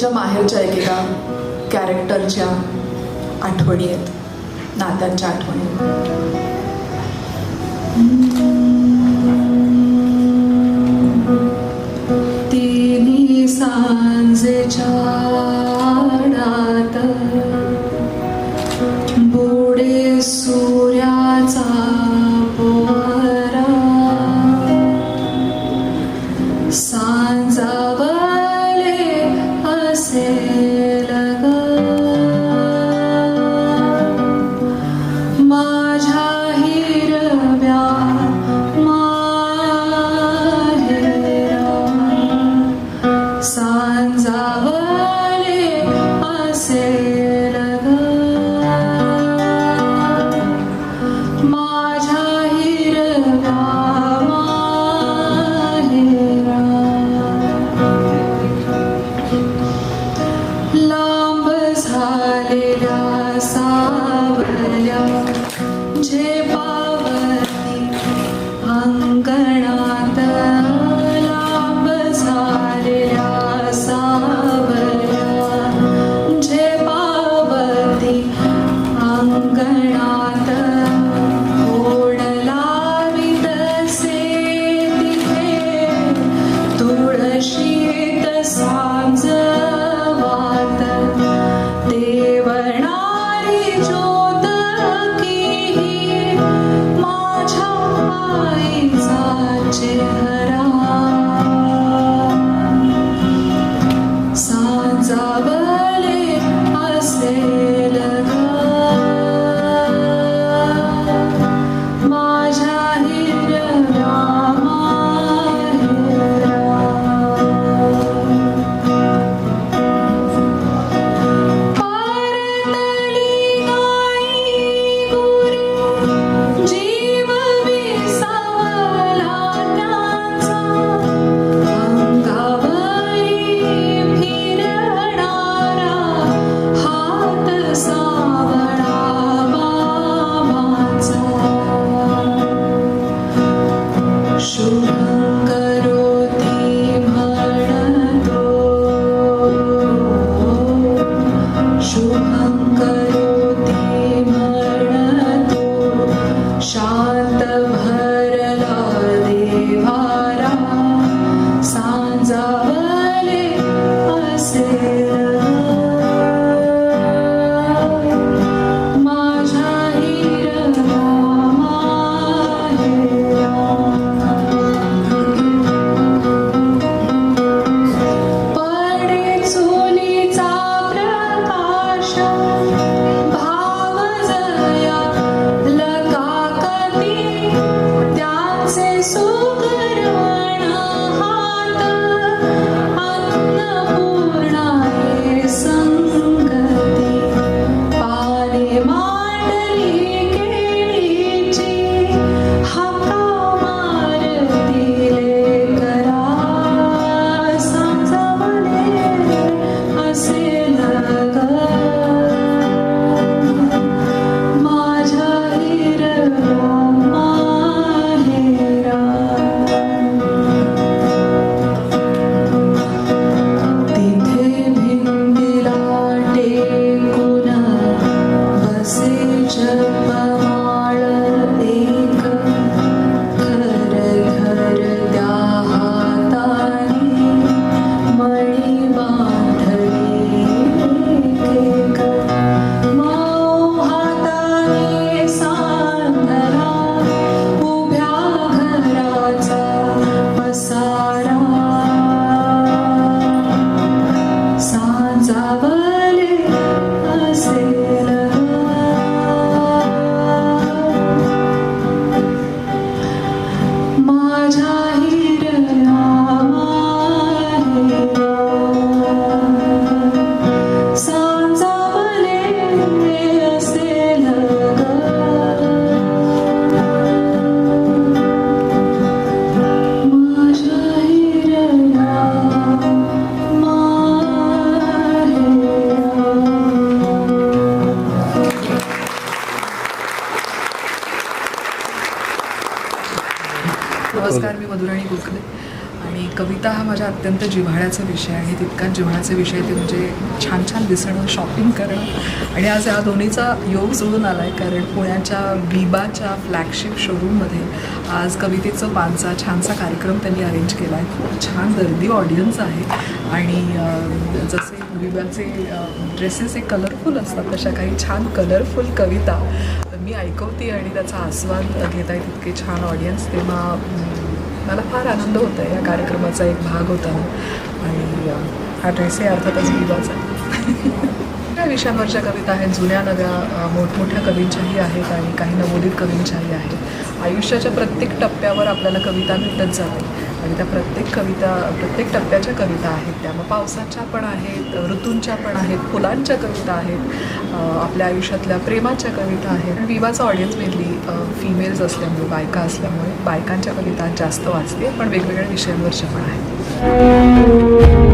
तिच्या माहेरच्या एकेका कॅरेक्टरच्या आठवणी आहेत. नात्यांच्या आठवणी. say лежите за. show. नमस्कार मी मधुराणी गोखले आणि कविता हा माझ्या अत्यंत जिव्हाळ्याचा विषय आहे. तितकाच जिव्हाळ्याचा विषय ते म्हणजे छान छान दिसणं शॉपिंग करणं. आणि आज या दोन्हीचा योग जुळून आला आहे कारण पुण्याच्या बीबाच्या फ्लॅगशिप शोरूममध्ये आज कवितेचं पानचा छानसा कार्यक्रम त्यांनी अरेंज केला आहे खूप छान गर्दी ऑडियन्स आहे. आणि जसे बीबाचे ड्रेसेस हे कलरफुल असतात तशा काही छान कलरफुल कविता मी ऐकवते आणि त्याचा आस्वाद घेत आहे तितके छान ऑडियन्स तेव्हा मला फार आनंद होत आहे या कार्यक्रमाचा एक भाग होता आणि हा ड्रेसही अर्थातच विवाचा. त्या विषयांवरच्या कविता आहेत. जुन्या नव्या मोठमोठ्या कवींच्याही आहेत आणि काही नवोदित कवींच्याही आहेत. आयुष्याच्या प्रत्येक टप्प्यावर आपल्याला कविता भेटत जाते. आणि त्या प्रत्येक कविता प्रत्येक टप्प्याच्या कविता आहेत. त्या मग पावसाच्या पण आहेत ऋतूंच्या पण आहेत फुलांच्या कविता आहेत आपल्या आयुष्यातल्या प्रेमाच्या कविता आहेत. आणि विवाचा ऑडियन्स मेनली फिमेल्स असल्यामुळे बायका असल्यामुळे बायकांच्या कविता जास्त वाचते पण वेगवेगळ्या विषयांवरच्या पण आहेत.